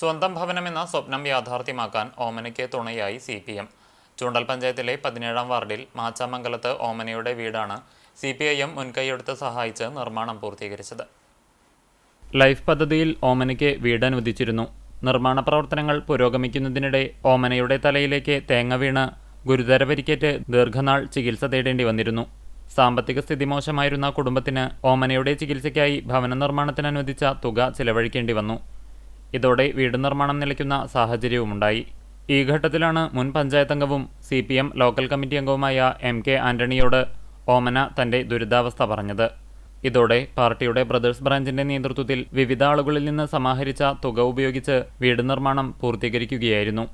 സ്വന്തം ഭവനമെന്ന സ്വപ്നം യാഥാർത്ഥ്യമാക്കാൻ ഓമനയ്ക്ക് തുണയായി സി പി എം. ചൂണ്ടൽ പഞ്ചായത്തിലെ പതിനേഴാം വാർഡിൽ മാച്ചാമംഗലത്ത് ഓമനയുടെ വീടാണ് സി പി ഐ എം മുൻകൈയെടുത്ത് സഹായിച്ച് നിർമ്മാണം പൂർത്തീകരിച്ചത്. ലൈഫ് പദ്ധതിയിൽ ഓമനയ്ക്ക് വീട് അനുവദിച്ചിരുന്നു നിർമ്മാണ പ്രവർത്തനങ്ങൾ പുരോഗമിക്കുന്നതിനിടെ ഓമനയുടെ തലയിലേക്ക് തേങ്ങ വീണ് ഗുരുതര പരിക്കേറ്റ് ദീർഘനാൾ ചികിത്സ തേടേണ്ടി വന്നിരുന്നു. സാമ്പത്തിക സ്ഥിതി മോശമായിരുന്ന കുടുംബത്തിന് ഓമനയുടെ ചികിത്സയ്ക്കായി ഭവന നിർമ്മാണത്തിന് അനുവദിച്ച തുക ചിലവഴിക്കേണ്ടി വന്നു. ഇതോടെ വീട് നിർമ്മാണം നിലയ്ക്കുന്ന സാഹചര്യവുമുണ്ടായി. ഈ ഘട്ടത്തിലാണ് മുൻ പഞ്ചായത്ത് അംഗവും C P M local committee അംഗവുമായ എം കെ ആന്റണിയോട് ഓമന തന്റെ ദുരിതാവസ്ഥ പറഞ്ഞത്. ഇതോടെ പാർട്ടിയുടെ ബ്രദേഴ്സ് ബ്രാഞ്ചിന്റെ നേതൃത്വത്തിൽ വിവിധ ആളുകളിൽ നിന്ന് സമാഹരിച്ച തുക ഉപയോഗിച്ച് വീട് നിർമ്മാണം പൂർത്തീകരിക്കുകയായിരുന്നു.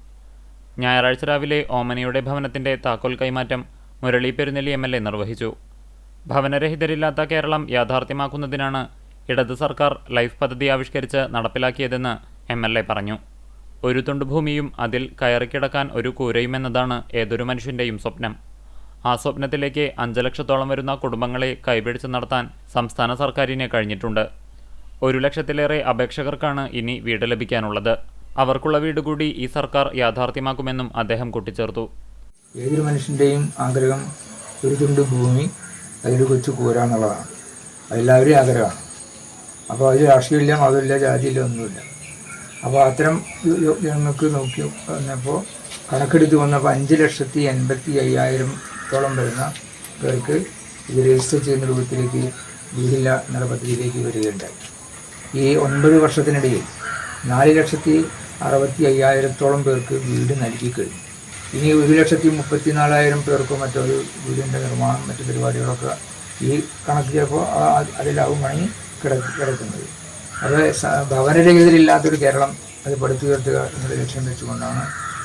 ഞായറാഴ്ച രാവിലെ ഓമനയുടെ ഭവനത്തിന്റെ താക്കോൽ കൈമാറ്റം മുരളി പെരുന്നെല്ലി എ നിർവഹിച്ചു. ഭവനരഹിതരില്ലാത്ത കേരളം യാഥാർത്ഥ്യമാക്കുന്നതിനാണ് ഇടത് സർക്കാർ ലൈഫ് പദ്ധതി ആവിഷ്കരിച്ച് നടപ്പിലാക്കിയതെന്ന് എം എൽ എ പറഞ്ഞു. ഒരു തുണ്ട് ഭൂമിയും അതിൽ കയറിക്കിടക്കാൻ ഒരു കൂരയുമെന്നതാണ് ഏതൊരു മനുഷ്യന്റെയും സ്വപ്നം. ആ സ്വപ്നത്തിലേക്ക് അഞ്ച് ലക്ഷത്തോളം വരുന്ന കുടുംബങ്ങളെ കൈപിടിച്ച് നടത്താൻ സംസ്ഥാന സർക്കാരിന് കഴിഞ്ഞിട്ടുണ്ട്. ഒരു ലക്ഷത്തിലേറെ അപേക്ഷകർക്കാണ് ഇനി വീട് ലഭിക്കാനുള്ളത്. അവർക്കുള്ള വീട് കൂടി ഈ സർക്കാർ യാഥാർത്ഥ്യമാക്കുമെന്നും അദ്ദേഹം കൂട്ടിച്ചേർത്തു. ഏതൊരു മനുഷ്യന്റെയും ആഗ്രഹം ഒരു തുണ്ട് ഭൂമി അതിൽ കൊച്ചു കൂരാന്നുള്ളതാണ് എന്നുള്ളതാണ്. ആഗ്രഹമാണ്. അപ്പോൾ അത് രാഷ്ട്രീയമില്ല മതമില്ല ജാതിയില്ല ഒന്നുമില്ല. അപ്പോൾ അത്തരം ജനങ്ങൾക്ക് നോക്കി വന്നപ്പോൾ കണക്കെടുത്ത് വന്നപ്പോൾ അഞ്ച് ലക്ഷത്തി എൺപത്തി അയ്യായിരത്തോളം വരുന്ന പേർക്ക് ഇത് രജിസ്റ്റർ ചെയ്യുന്ന രൂപത്തിലേക്ക് വീടില്ല എന്നുള്ള പദ്ധതിയിലേക്ക് വരികയുണ്ടായി. ഈ ഒൻപത് വർഷത്തിനിടയിൽ നാല് ലക്ഷത്തി അറുപത്തി അയ്യായിരത്തോളം പേർക്ക് വീട് നൽകി കഴിഞ്ഞു. ഇനി ഒരു ലക്ഷത്തി മുപ്പത്തി നാലായിരം പേർക്കും മറ്റൊരു വീടിന്റെ നിർമ്മാണം മറ്റു പരിപാടികളൊക്കെ ഈ കണക്ക് ചിലപ്പോൾ അതിലാവും പണി. കിട കിടക്കുന്നത്. അത് ഭവനരഹിതരില്ലാത്തൊരു കേരളം അത് പടുത്തുയർത്തുക എന്നുള്ള ലക്ഷ്യം വെച്ചുകൊണ്ടാണ്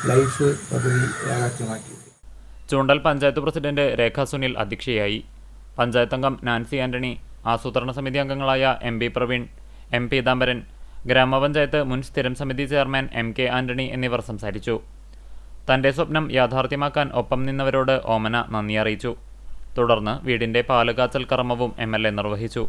ലൈഫ് പദ്ധതി യാഥാർത്ഥ്യമാക്കിയത്. ചൂണ്ടൽ പഞ്ചായത്ത് പ്രസിഡന്റ് രേഖ സുനിൽ അധ്യക്ഷയായി. പഞ്ചായത്ത് അംഗം നാൻസി ആന്റണി ആസൂത്രണ സമിതി അംഗങ്ങളായ M P Praveen M Peethambaran ഗ്രാമപഞ്ചായത്ത് മുൻ സ്ഥിരം സമിതി ചെയർമാൻ എം കെ ആന്റണി എന്നിവർ സംസാരിച്ചു. തന്റെ സ്വപ്നം യാഥാർത്ഥ്യമാക്കാൻ ഒപ്പം നിന്നവരോട് ഓമന നന്ദി അറിയിച്ചു. തുടർന്ന് വീടിന്റെ പാലുകാച്ചൽ കർമ്മവും എ നിർവഹിച്ചു.